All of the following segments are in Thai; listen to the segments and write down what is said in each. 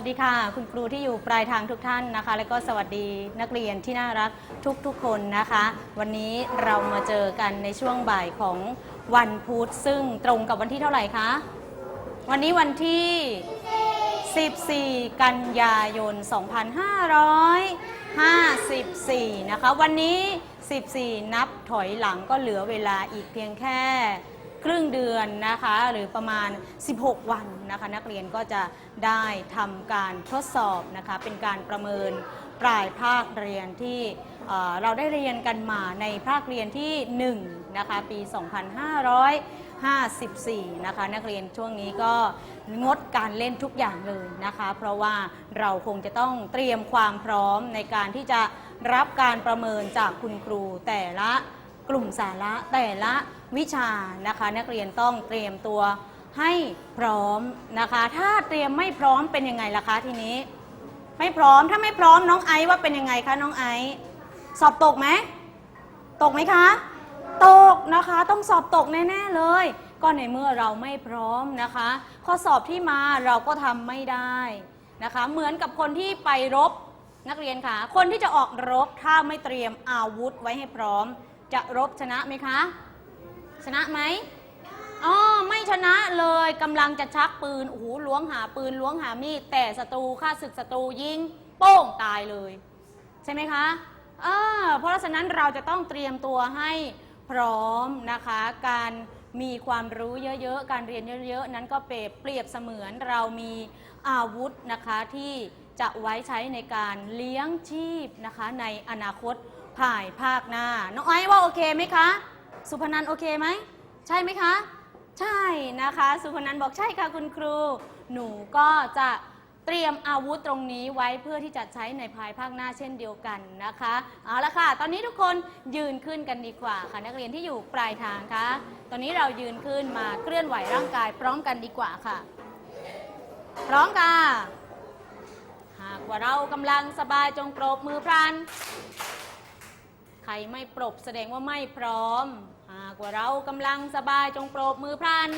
สวัสดีค่ะ คุณครูที่อยู่ปลายทางทุกท่านนะคะ และก็สวัสดีนักเรียนที่น่ารักทุกๆคนนะคะ วันนี้เรามาเจอกันในช่วงบ่ายของวันพุธซึ่งตรงกับวันที่เท่าไหร่คะวันนี้วันที่ 14 กันยายน 2554 นะคะ วันนี้ 14 นับถอยหลังก็เหลือเวลาอีกเพียงแค่ ครึ่งเดือนนะคะหรือประมาณ 16 วันนะคะนักเรียนก็จะได้ทำการทดสอบนะคะเป็นการประเมินปลายภาคเรียนที่เอ่อเราได้เรียนกันมาในภาคเรียนที่ 1 นะคะ ปี 2554 นะคะ นักเรียนช่วงนี้ก็งดการเล่นทุกอย่างเลยนะคะ เพราะว่าเราคงจะต้องเตรียมความพร้อมในการที่จะรับการประเมินจากคุณครูแต่ละ กลุ่มสาระแต่ละวิชานะคะ นักเรียนต้องเตรียมตัวให้พร้อมนะคะ ถ้าเตรียมไม่พร้อมเป็นยังไงล่ะคะทีนี้ ไม่พร้อมถ้าไม่พร้อมน้องไอซ์ว่าเป็นยังไงคะน้องไอซ์สอบตกไหมตกไหมคะ ตกนะคะต้องสอบตกแน่ๆเลย ก็ในเมื่อเราไม่พร้อมนะคะ ข้อสอบที่มาเราก็ทำไม่ได้นะคะ เหมือนกับคนที่ไปรบนักเรียนค่ะ คนที่จะออกรบถ้าไม่เตรียมอาวุธไว้ให้พร้อม จะรบชนะไหมคะ ชนะไหมอ๋อไม่ชนะเลยกำลังจะชักปืนโอ้โหล้วงหาปืนล้วงหามีดแต่ศัตรูฆ่าศึกศัตรูยิงโป้งตายเลย ใช่ไหมคะเออเพราะฉะนั้นเราจะต้องเตรียมตัวให้พร้อมนะคะ การมีความรู้เยอะๆ การเรียนเยอะๆ นั้นก็เปรียบเปรียบเสมือนเรามีอาวุธนะคะที่จะไว้ใช้ในการเลี้ยงชีพนะคะในอนาคต ภายภาคหน้า น้องไอซ์ว่าโอเคไหมคะ สุพนันโอเคไหม ใช่ไหมคะ ใช่นะคะ สุพนันบอกใช่ค่ะคุณครู หนูก็จะเตรียมอาวุธตรงนี้ไว้เพื่อที่จะใช้ในภายภาคหน้าเช่นเดียวกันนะคะ เอาละค่ะ ตอนนี้ทุกคนยืนขึ้นกันดีกว่าค่ะ นักเรียนที่อยู่ปลายทางคะ ตอนนี้เรายืนขึ้นมาเคลื่อนไหวร่างกายพร้อมกันดีกว่าค่ะ พร้อมค่ะ หากว่าเรากำลังสบายจงปรบมือพลัน รไม่ปรบแสดงว่าไม่พร้อม หากว่าเรากำลังสบายจงปรบมือพลัน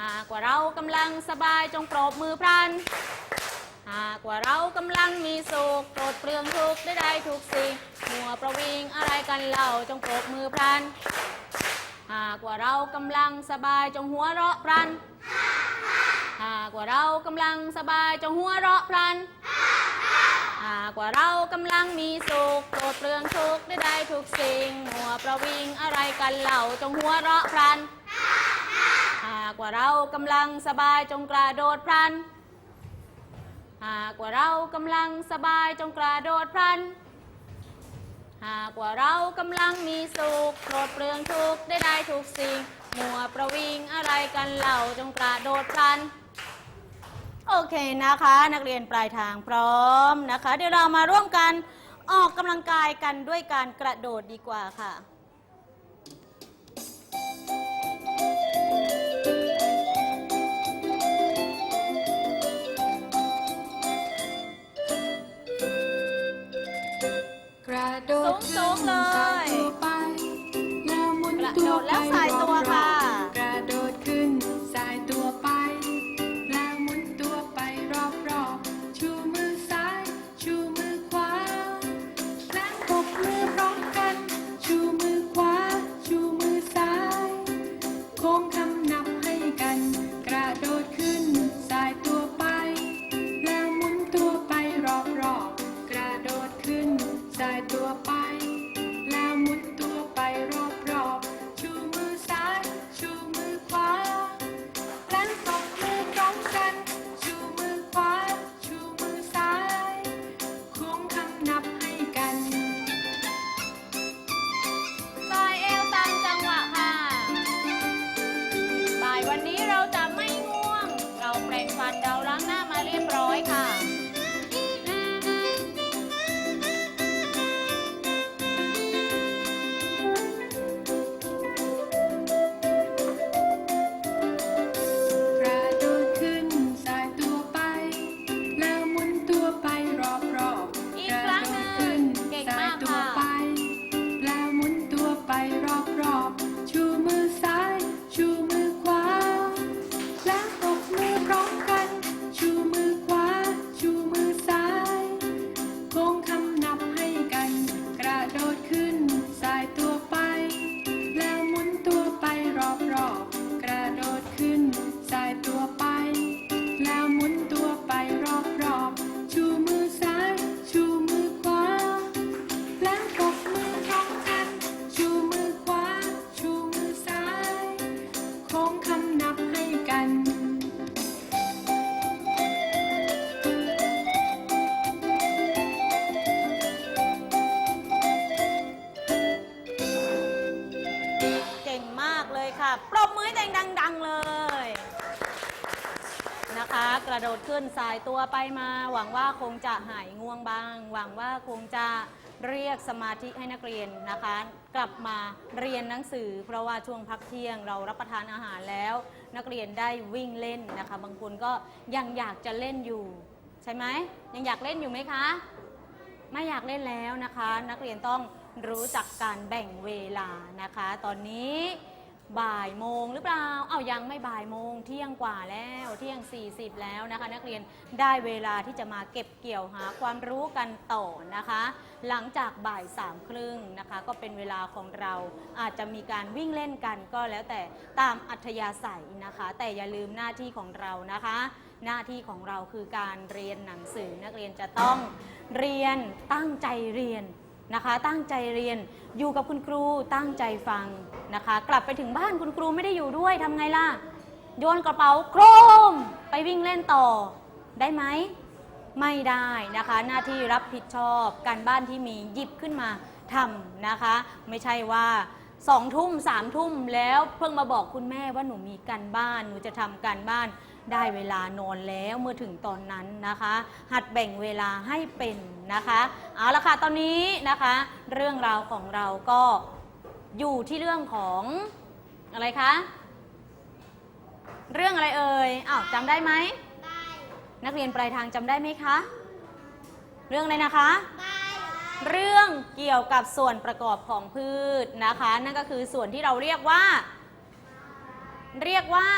หากว่าเรากำลังสบายจงปรบมือพลัน หากว่าเรากำลังมีสุขโปรดเปลืองทุกข์ได้ได้ทุกสิ่งหัวประวิงอะไรกันเล่าจงปรบมือพลัน หากว่าเรากำลังสบายจงหัวเราะพลัน หากว่าเรากำลังสบายจงหัวเราะพลันหากว่าเรากำลังมีสุขโปรดเปลืองทุกข์ได้ได้ทุกสิ่งหัวประวิงอะไรกันเล่าจงหัวเราะพลัน หากว่าเรากำลังสบายจงกระโดดพลัน หากว่าเรากำลังสบายจงกระโดดพลัน หากว่าเรากำลังมีสุขโปรดเปลืองทุกข์ได้ได้ทุกสิ่งมัวประวิงอะไรกันเล่าจงกระโดดพลัน เคนะคะ นักเรียนปลายทางพร้อมนะคะ เดี๋ยวเรามาร่วมกันออกกำลังกายกันด้วยการกระโดดดีกว่าค่ะ นสายตัวไปมา หวังว่าคงจะหายง่วงบ้าง หวังว่าคงจะเรียกสมาธิให้นักเรียนนะคะ กลับมาเรียนหนังสือ เพราะว่าช่วงพักเที่ยงเรารับประทานอาหารแล้ว นักเรียนได้วิ่งเล่นนะคะ บางคนก็ยังอยากจะเล่นอยู่ ใช่ไหมยังอยากเล่นอยู่ไหมคะ ไม่อยากเล่นแล้วนะคะ นักเรียนต้องรู้จักการแบ่งเวลานะคะ ตอนนี้ บ่ายโมงหรือเปล่า เอายังไม่บ่ายโมงเที่ยงกว่าแล้วเที่ยง 40 แล้วนะคะ นักเรียนได้เวลาที่จะมาเก็บเกี่ยวหาความรู้กันต่อนะคะ หลังจากบ่ายสามครึ่งนะคะ ก็เป็นเวลาของเราอาจจะมีการวิ่งเล่นกันก็แล้วแต่ตามอัธยาศัยนะคะ แต่อย่าลืมหน้าที่ของเรานะคะ หน้าที่ของเราคือการเรียนหนังสือนักเรียนจะต้องเรียนตั้งใจเรียน นะคะ ตั้งใจเรียนอยู่กับคุณครูตั้งใจฟังนะคะ กลับไปถึงบ้านคุณครูไม่ได้อยู่ด้วยทำไงล่ะ โยนกระเป๋าโครม ไปวิ่งเล่นต่อได้ไหมไม่ได้นะคะ หน้าที่รับผิดชอบการบ้านที่มีหยิบขึ้นมาทำนะคะ ไม่ใช่ว่าสองทุ่มสามทุ่มแล้วเพิ่งมาบอกคุณแม่ว่าหนูมีการบ้าน หนูจะทำการบ้าน ได้เวลานอนแล้วเมื่อถึงตอนนั้นนะคะ หัดแบ่งเวลาให้เป็นนะคะเอาละค่ะตอนนี้นะคะ เรื่องราวของเราก็อยู่ที่เรื่องของอะไรคะเรื่องอะไรเอ่ยอ้าวจำได้ไหมนักเรียนปลายทางจำได้ไหมคะ เรื่องอะไรนะคะเรื่องเกี่ยวกับส่วนประกอบของพืชนะคะ นั่นก็คือส่วนที่เราเรียกว่า เรียกว่า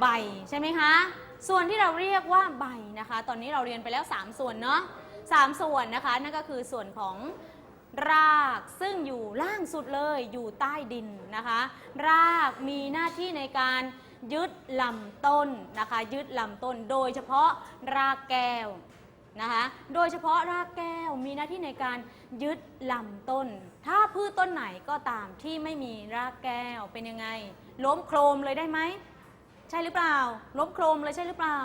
ใบใช่ไหมคะ ส่วนที่เราเรียกว่าใบนะคะ ตอนนี้เราเรียนไปแล้ว 3 ส่วนเนาะสามส่วนนะคะ นั่นก็คือส่วนของรากซึ่งอยู่ล่างสุดเลยอยู่ใต้ดินนะคะ รากมีหน้าที่ในการยึดลำต้นนะคะ ยึดลำต้นโดยเฉพาะรากแก้วนะคะ โดยเฉพาะรากแก้วมีหน้าที่ในการยึดลำต้น ถ้าพืชต้นไหนก็ตามที่ไม่มีรากแก้วเป็นยังไง ล้มโครมเลยได้ไหม ใช่หรือเปล่าล้มโครมเลยใช่หรือเปล่า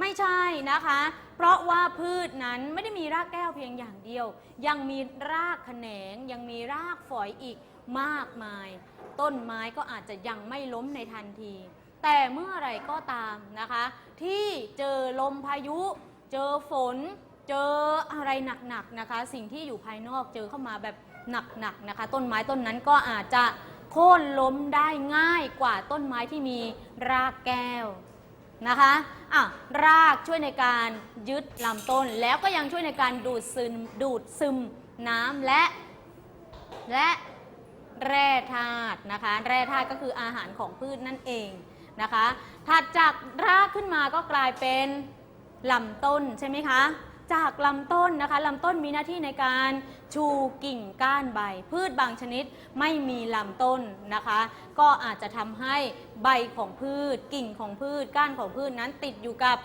ไม่ใช่นะคะ เพราะว่าพืชนั้นไม่ได้มีรากแก้วเพียงอย่างเดียว ยังมีรากแขนง ยังมีรากฝอยอีกมากมาย ต้นไม้ก็อาจจะยังไม่ล้มในทันที แต่เมื่อไรก็ตามนะคะ ที่เจอลมพายุ เจอฝน เจออะไรหนักๆนะคะ สิ่งที่อยู่ภายนอกเจอเข้ามาแบบหนักๆนะคะ ต้นไม้ต้นนั้นก็อาจจะ โค่นล้มได้ง่ายกว่าต้นไม้ที่มีรากแก้วนะคะอะรากช่วยในการยึดลำต้น แล้วก็ยังช่วยในการดูดซึมดูดซึมน้ำและ และแร่ธาตุนะคะ แร่ธาตุก็คืออาหารของพืชนั่นเองนะคะถัดจากรากขึ้นมาก็กลายเป็นลำต้นใช่ไหมคะ จากลำต้นนะคะลำต้นมีหน้าที่ในการชูกิ่งก้านใบ พืชบางชนิดไม่มีลำต้นนะคะ ก็อาจจะทำให้ใบของพืช กิ่งของพืช ก้านของพืชนั้นติดอยู่กับ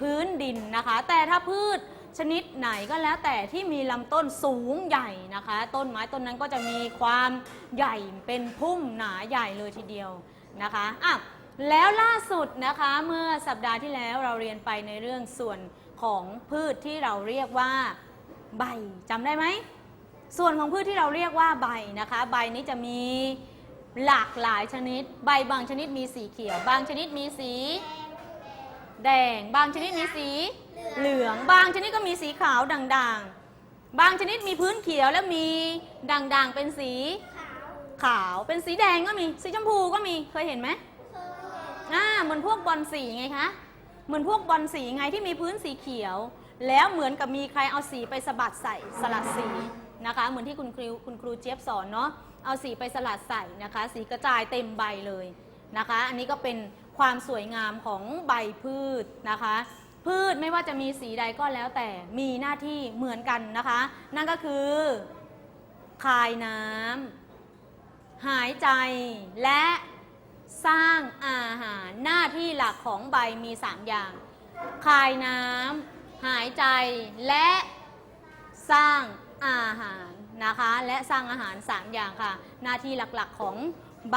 พื้นดินนะคะ แต่ถ้าพืชชนิดไหนก็แล้วแต่ที่มีลำต้นสูงใหญ่นะคะ ต้นไม้ต้นนั้นก็จะมีความใหญ่เป็นพุ่มหนาใหญ่เลยทีเดียวนะคะอะแล้วล่าสุดนะคะเมื่อสัปดาห์ที่แล้วเราเรียนไปในเรื่องส่วน ของพืชที่เราเรียกว่าใบจำได้ไหม ส่วนของพืชที่เราเรียกว่าใบนะคะ ใบนี้จะมีหลากหลายชนิด ใบบางชนิดมีสีเขียว บางชนิดมีสี แดง บางชนิดมีสี เหลือง บางชนิดก็มีสีขาวด่างๆ บางชนิดมีพื้นเขียวแล้วมีด่างๆ เป็นสีขาว เป็นสีแดงก็มี สีชมพูก็มี เคยเห็นไหมอ่าเหมือนพวกบอลสีไงคะ เหมือนพวกบอลสีไงที่มีพื้นสีเขียว แล้วเหมือนกับมีใครเอาสีไปสะบัดใส่สลัดสีนะคะ เหมือนที่คุณครูคุณครูเจี๊ยบสอนเนาะเอาสีไปสลัดใส่นะคะ สีกระจายเต็มใบเลยนะคะ อันนี้ก็เป็นความสวยงามของใบพืชนะคะ พืชไม่ว่าจะมีสีใดก็แล้วแต่มีหน้าที่เหมือนกันนะคะ นั่นก็คือคายน้ำหายใจและ สร้างอาหารหน้าที่หลักของใบมี 3 อย่าง คายน้ำหายใจและสร้างอาหารนะคะ และสร้างอาหาร 3 อย่างค่ะ หน้าที่หลักๆของใบ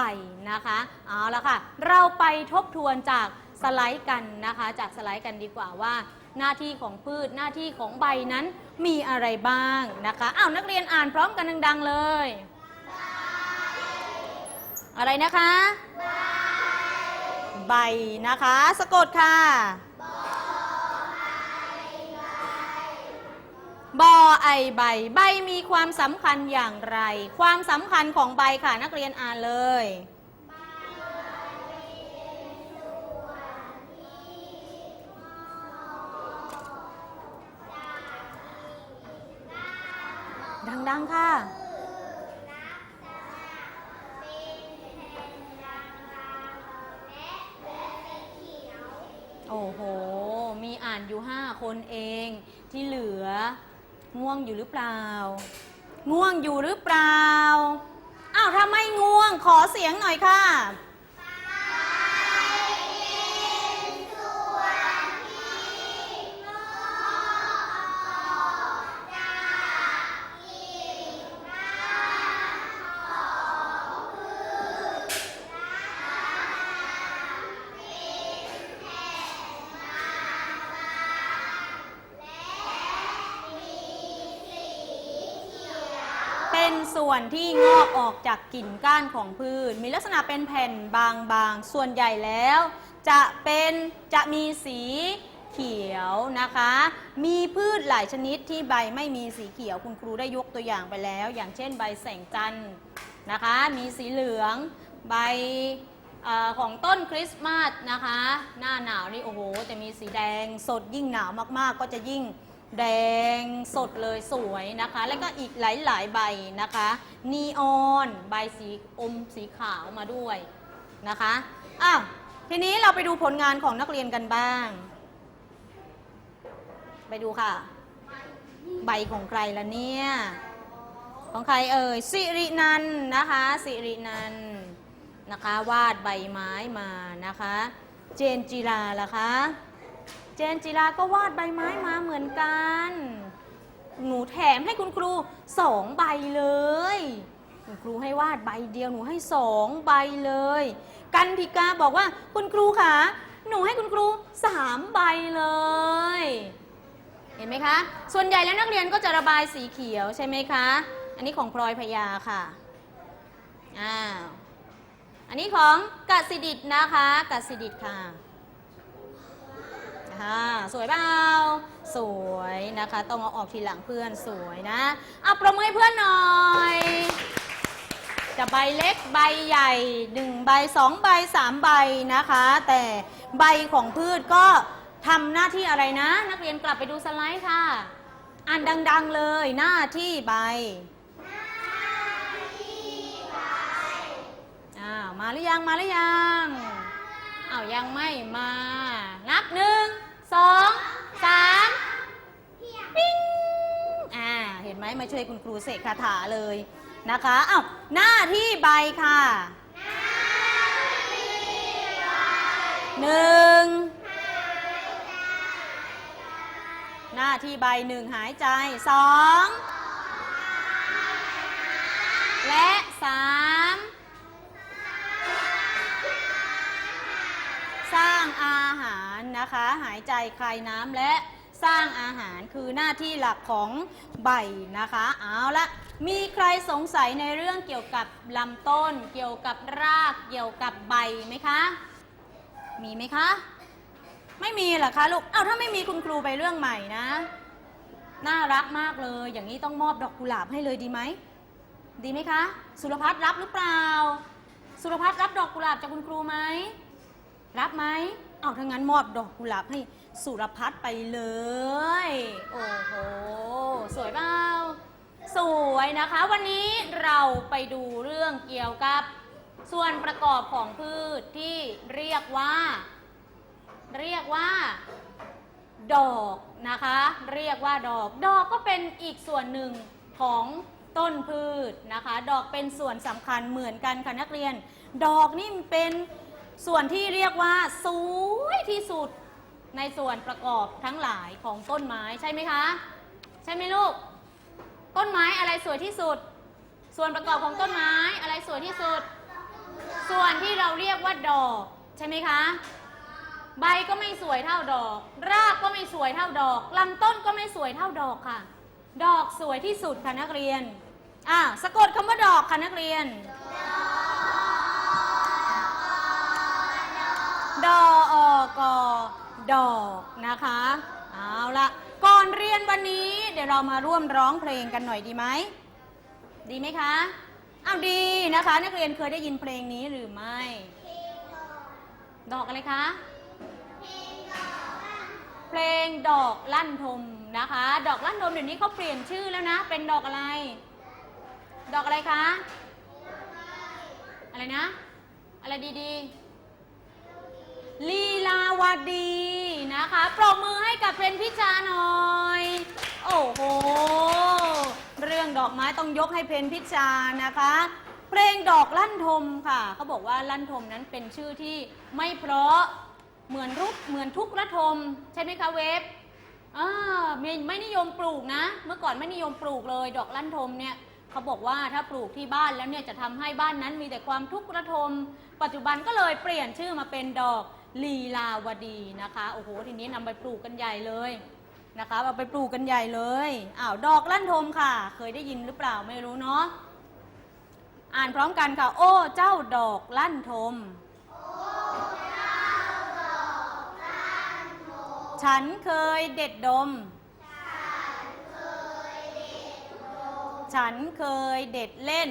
นะคะเอาละค่ะ เราไปทบทวนจากสไลด์กันนะคะ จากสไลด์กันดีกว่าว่า หน้าที่ของพืชหน้าที่ของใบนั้นมีอะไรบ้างนะคะอ้าวนักเรียนอ่านพร้อมกันดัง ๆ เลย อะไรนะคะใใบ นะคะ สะกดค่ะ บอไอใบ ใบมีความสำคัญอย่างไร ความสำคัญของใบค่ะนักเรียนอ่านเลยดังๆ ค่ะ คนเองที่เหลือ ง่วงอยู่หรือเปล่า ง่วงอยู่หรือเปล่า อ้าวถ้าไม่ง่วงขอเสียงหน่อยค่ะ วนที่งอกออกจากกิ่งก้านของพืช มีลักษณะเป็นแผ่นบางๆ ส่วนใหญ่แล้ว จะเป็นจะมีสีเขียวนะคะ มีพืชหลายชนิดที่ใบไม่มีสีเขียวคุณครูได้ยกตัวอย่างไปแล้ว อย่างเช่น ใบแสงจันทร์นะคะ มีสีเหลือง ใบอของต้นคริสต์มาสนะคะ หน้าหนาวนี่โอ้โหจะมีสีแดงสดยิ่งหนาวมากๆ ก็จะยิ่ง แดงสดเลยสวยนะคะ แล้วก็อีกหลาย ๆ ใบนะคะ นีออนใบสีอมสีขาวมาด้วยนะคะอ้าวทีนี้เราไปดูผลงานของนักเรียนกันบ้าง ไปดูค่ะ ใบของใครละเนี่ย ของใครเอ่ยสิรินันนะคะสิรินันนะคะ วาดใบไม้มานะคะ เจนจิราล่ะคะ เจนจิราก็วาดใบไม้มาเหมือนกัน หนูแถมให้คุณครูสองใบเลย คุณครูให้วาดใบเดียวหนูให้สองใบเลย กันทิกาบอกว่าคุณครูคะหนูให้คุณครูสามใบเลย เห็นไหมคะ ส่วนใหญ่แล้วนักเรียนก็จะระบายสีเขียวใช่ไหมคะ อันนี้ของพลอยพยาค่ะอ้าวอันนี้ของกสิดิตนะคะกสิดิตค่ะ ค่ะสวยเปล่าสวยนะคะต้องเอาออกทีหลังเพื่อนสวยนะเอาประมือให้เพื่อนหน่อยจะใบเล็กใบใหญ่หนึ่งใบสองใบสามใบนะคะ แต่ใบของพืชก็ทำหน้าที่อะไรนะ นักเรียนกลับไปดูสไลด์ค่ะ อ่านดัง ๆเลยหน้าที่ใบอ้าวมาหรือยังมาหรือยัง เอายังไม่มา นับหนึ่งสองสามปิ้งอ่า เห็นไหมมาช่วยคุณครูเสกคาถาเลยนะคะอ้าวหน้าที่ใบค่ะหนึ่งหน้าที่ใบหนึ่งหายใจสองและสาม สร้างอาหารนะคะ หายใจคายน้ำและสร้างอาหารคือหน้าที่หลักของใบนะคะ เอาละมีใครสงสัยในเรื่องเกี่ยวกับลำต้น เกี่ยวกับรากเกี่ยวกับใบไหมคะ มีไหมคะ ไม่มีหรอคะลูกเอาถ้าไม่มีคุณครูไปเรื่องใหม่นะ น่ารักมากเลย อย่างนี้ต้องมอบดอกกุหลาบให้เลยดีไหมดีไหมคะ สุรพัฒน์รับหรือเปล่า สุรพัฒน์รับดอกกุหลาบจากคุณครูไหม รับไหมเอาถ้างั้นมอบดอกกุหลาบให้สุรพัฒน์ไปเลย โอ้โห สวยเปล่าสวยนะคะ วันนี้เราไปดูเรื่องเกี่ยวกับ ส่วนประกอบของพืชที่เรียกว่า เรียกว่า ดอกนะคะ เรียกว่าดอก ดอกก็เป็นอีกส่วนหนึ่งของต้นพืชนะคะ ดอกเป็นส่วนสำคัญเหมือนกันค่ะนักเรียน ดอกนี่เป็น ส่วนที่เรียกว่าสวยที่สุดในส่วนประกอบทั้งหลายของต้นไม้ใช่ไหมคะ ใช่ไหมลูก ต้นไม้อะไรสวยที่สุด ส่วนประกอบของต้นไม้อะไรสวยที่สุด ส่วนที่เราเรียกว่าดอก ใช่ไหมคะ ใบก็ไม่สวยเท่าดอก รากก็ไม่สวยเท่าดอกลำต้นก็ไม่สวยเท่าดอกค่ะ ดอกสวยที่สุดค่ะนักเรียนอ่าสะกดคำว่าดอกค่ะนักเรียนดอก ดอกนะคะ เอาละก่อนเรียนวันนี้เดี๋ยวเรามาร่วมร้องเพลงกันหน่อยดีไหม ดีไหมคะอ้าวดีนะคะ นักเรียนเคยได้ยินเพลงนี้หรือไม่ ดอกอะไรคะเพลงดอกลั่นทมนะคะ ดอกลั่นทมเดี๋ยวนี้เขาเปลี่ยนชื่อแล้วนะ เป็นดอกอะไร ดอกอะไรคะ อะไรนะ อะไรดีๆ ลีลาวดีนะคะปรบมือให้กับเพนพิชาหน่อย โอ้โห เรื่องดอกไม้ต้องยกให้เพนพิชานะคะ เพลงดอกลั่นทมค่ะเขาบอกว่าลั่นทมนั้นเป็นชื่อที่ไม่เพราะเหมือนรุกเหมือนทุกระทม ใช่ไหมคะเวฟอ่าไม่นิยมปลูกนะ เมื่อก่อนไม่นิยมปลูกเลย ดอกลั่นทมเนี่ยเขาบอกว่าถ้าปลูกที่บ้านแล้วเนี่ยจะทำให้บ้านนั้นมีแต่ความทุกข์ระทม ปัจจุบันก็เลยเปลี่ยนชื่อมาเป็นดอก ลีลาวดีนะคะโอ้โหทีนี้นำไปปลูกกันใหญ่เลยนะคะเอาไปปลูกกันใหญ่เลยอ้าวดอกลั่นทมค่ะ เคยได้ยินหรือเปล่าไม่รู้เนาะอ่านพร้อมกันค่ะ โอ้เจ้าดอกลั่นทมฉันเคยเด็ดดม ฉันเคยเด็ดเล่น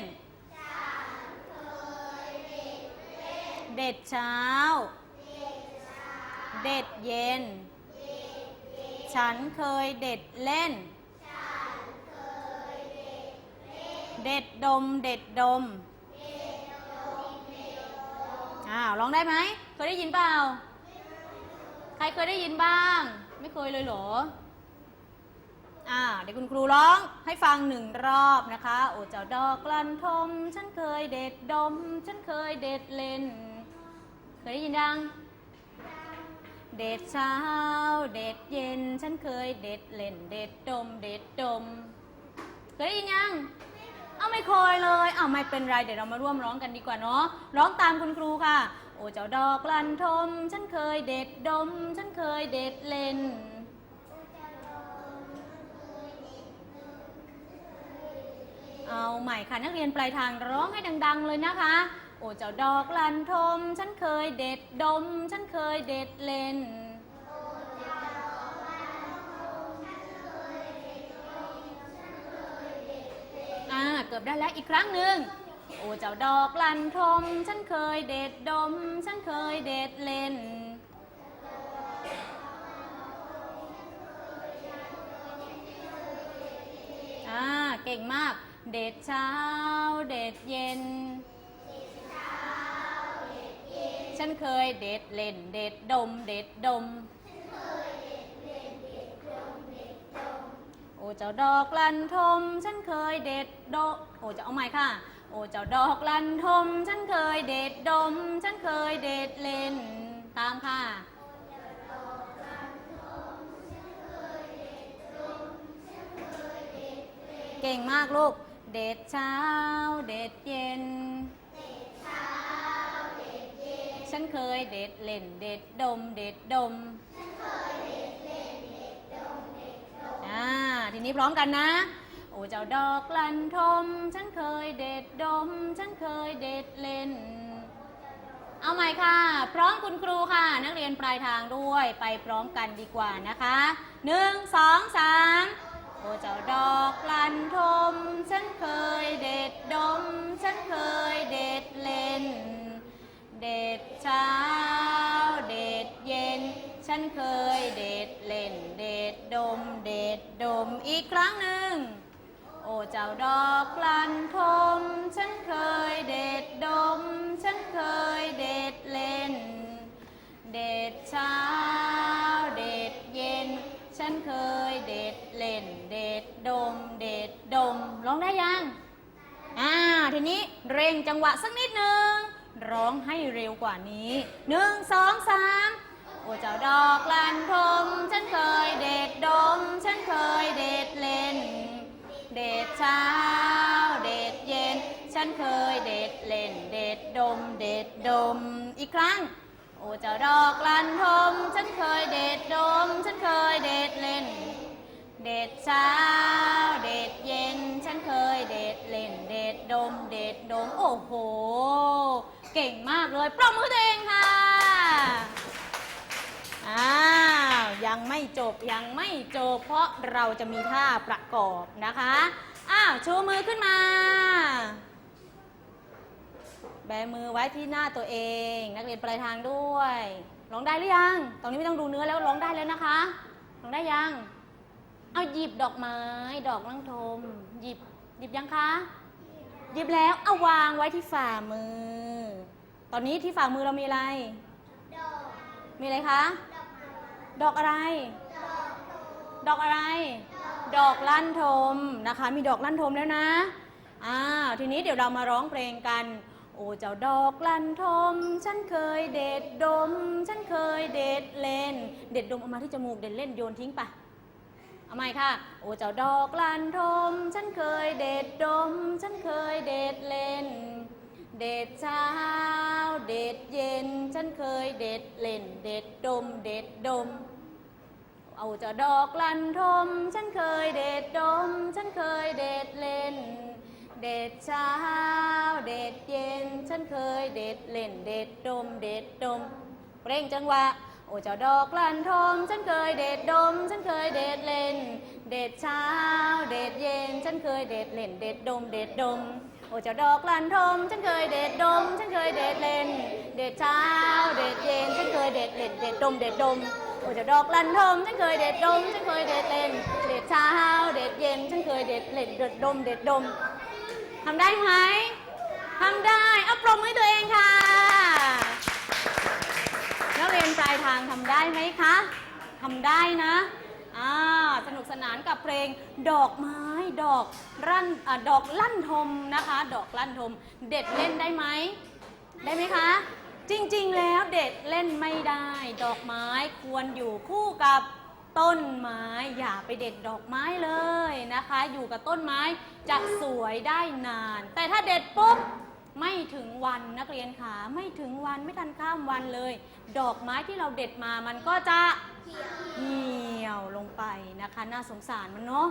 เด็ดเช้า เด็ดเย็น ฉันเคยเด็ดเล่น เด็ดดมเด็ดดม อ้าวร้องได้ไหม เคยได้ยินเปล่า ใครเคยได้ยินบ้าง ไม่เคยเลยเหรอ อ่าเดี๋ยวคุณครูร้องให้ฟังหนึ่งรอบนะคะ โอ้เจ้าดอกลันทม ฉันเคยเด็ดดม ฉันเคยเด็ดเล่น เคยได้ยินยัง เด็ดเช้า เด็ดเย็น ฉันเคยเด็ดเล่น เด็ดดม เด็ดดม เคยได้ยินยัง เอาไม่เคยเลย เอาไม่เป็นไร เดี๋ยวเรามาร่วมร้องกันดีกว่าเนาะ ร้องตามคุณครูค่ะ โอ้เจ้าดอกลันทม ฉันเคยเด็ดดม ฉันเคยเด็ดเล่นเอาใหม่ค่ะนักเรียนปลายทางร้องให้ดัง ๆ เลยนะคะ อ้เจ้าดอกลันทม ฉันเคยเด็ดดม ฉันเคยเด็ดเล่นอ่าเกือบได้แล้วอีกครั้งหนึ่งโอ้เจ้าดอกลันทม ฉันเคยเด็ดดม ฉันเคยเด็ดเล่นอ่าเก่งมาก เด็ดเช้า เด็ดเย็น ฉันเคยเด็ดเล่นเด็ดดมเด็ดดม โอ้เจ้าดอกลันทม ฉันเคยเด็ดดมโอ้จะเอาใหม่ค่ะ โอ้เจ้าดอกลันทม ฉันเคยเด็ดดม ฉันเคยเด็ดเล่น ตามค่ะเก่งมากลูก เด็ดเช้า เด็ดเย็น เด็ดเช้า ฉันเคยเด็ดเล่นเด็ดดมเด็ดดมอ่าทีนี้พร้อมกันนะ โอ้เจ้าดอกลันทม ฉันเคยเด็ดดม ฉันเคยเด็ดเล่น เอาใหม่ค่ะ พร้อมคุณครูค่ะ นักเรียนปลายทางด้วยไปพร้อมกันดีกว่านะคะหนึ่งสองสามโอ้เจ้าดอกลันทม ฉันเคยเด็ดดม ฉันเคยเด็ดเล่น เด็ดเช้า เด็ดเย็น ฉันเคยเด็ดเล่น เด็ดดม เด็ดดมอีกครั้งหนึ่ง โอ้เจ้าดอกกลันทม ฉันเคยเด็ดดม ฉันเคยเด็ดเล่น เด็ดเช้า เด็ดเย็น ฉันเคยเด็ดเล่น เด็ดดม เด็ดดมร้องได้ยังอ่าทีนี้เร่งจังหวะสักนิดหนึ่ง ร้องให้เร็วกว่านี้หนึ่งสองสามโอ้เจ้าดอกลันทมฉันเคยเด็ดดม ฉันเคยเด็ดเล่น เด็ดเช้า เด็ดเย็น ฉันเคยเด็ดเล่น เด็ดดม เด็ดดม อีกครั้ง โอ้เจ้าดอกลันทมฉันเคยเด็ดดม ฉันเคยเด็ดเล่น เด็ดเช้า เด็ดเย็น ฉันเคยเด็ดเล่น เด็ดดม เด็ดดม โอ้โห เก่งมากเลยปรบมือตัวเองค่ะอ่าวยังไม่จบยังไม่จบ เพราะเราจะมีท่าประกอบนะคะอ้าวชูมือขึ้นมา แบมือไว้ที่หน้าตัวเอง นักเรียนปลายทางด้วยร้องได้หรือยังตรงนี้ไม่ต้องดูเนื้อแล้วร้องได้แล้วนะคะร้องได้ยัง เอาหยิบดอกไม้ ดอกลังทม หยิบหยิบยังคะหยิบแล้วเอาวางไว้ที่ฝ่ามือ ตอนนี้ที่ฝ่ามือเรามีอะไร มีอะไรคะ ดอกอะไร ดอกอะไร ดอกลั่นทมนะคะ มีดอกลั่นทมแล้วนะอ้าวทีนี้เดี๋ยวเรามาร้องเพลงกัน โอ้เจ้าดอกลั่นทม ฉันเคยเด็ดดม ฉันเคยเด็ดเล่น เด็ดดมเอามาที่จมูกเด็ดเล่นโยนทิ้งไปเอาใหม่ค่ะ โอ้เจ้าดอกลันทม ฉันเคยเด็ดดม ฉันเคยเด็ดเล่น เด็ดเช้า เด็ดเย็น ฉันเคยเด็ดเล่น เด็ดดม เด็ดดม เอาเจ้าดอกลันทม ฉันเคยเด็ดดม ฉันเคยเด็ดเล่น เด็ดเช้า เด็ดเย็น ฉันเคยเด็ดเล่น เด็ดดม เด็ดดมเร่งจังหวะโอ้เจ้าดอกลันทม ฉันเคยเด็ดดม ฉันเคยเด็ดเล่น เด็ดเช้า เด็ดเย็น ฉันเคยเด็ดเล่น เด็ดดม เด็ดดม อ้เจ้าดอกลันทมฉันเคยเด็ดดม ฉันเคยเด็ดเล่น เด็ดเช้า เด็ดเย็น ฉันเคยเด็ดเล่นเด็ดดม เด็ดดมโอ้เจ้าดอกลันทมฉันเคยเด็ดดม ฉันเคยเด็ดเล่น เด็ดเช้า เด็ดเย็น ฉันเคยเด็ดเล่น เด็ดดม เด็ดดมทำได้ไหมทำได้เอาปรบมือตัวเองค่ะนักเรียนปลายทางทำได้ไหมคะทำได้นะ อ่าสนุกสนานกับเพลงดอกไม้ดอกรั่นอาดอกลั่นทมนะคะ ดอกลั่นทม เด็ดเล่นได้ไหมได้ไหมคะ จริงๆแล้วเด็ดเล่นไม่ได้ ดอกไม้ควรอยู่คู่กับต้นไม้อย่าไปเด็ดดอกไม้เลยนะคะ อยู่กับต้นไม้จะสวยได้นาน แต่ถ้าเด็ดปุ๊บไม่ถึงวันนักเรียนขาไม่ถึงวันไม่ทันข้ามวันเลย ดอกไม้ที่เราเด็ดมามันก็จะ เหี่ยวลงไปนะคะ น่าสงสารมันเนาะ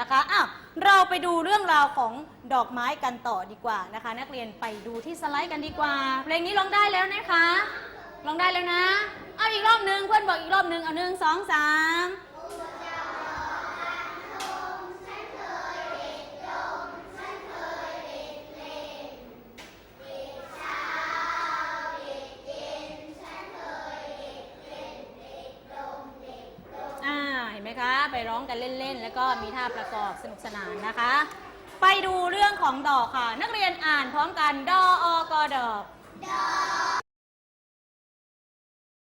นะคะอะเราไปดูเรื่องราวของดอกไม้กันต่อดีกว่านะคะ นักเรียนไปดูที่สไลด์กันดีกว่า เพลงนี้ร้องได้แล้วนะคะร้องได้แล้วนะ เอาอีกรอบหนึ่งเพื่อนบอกอีกรอบหนึ่งเอาหนึ่งสองสาม อ่าเห็นไหมคะ ไปร้อง กันเล่นๆ แล้วก็มีท่าประกอบสนุกสนานนะคะ ไปดูเรื่องของดอกค่ะ นักเรียนอ่านพร้อมกัน ดออกอดอกดอ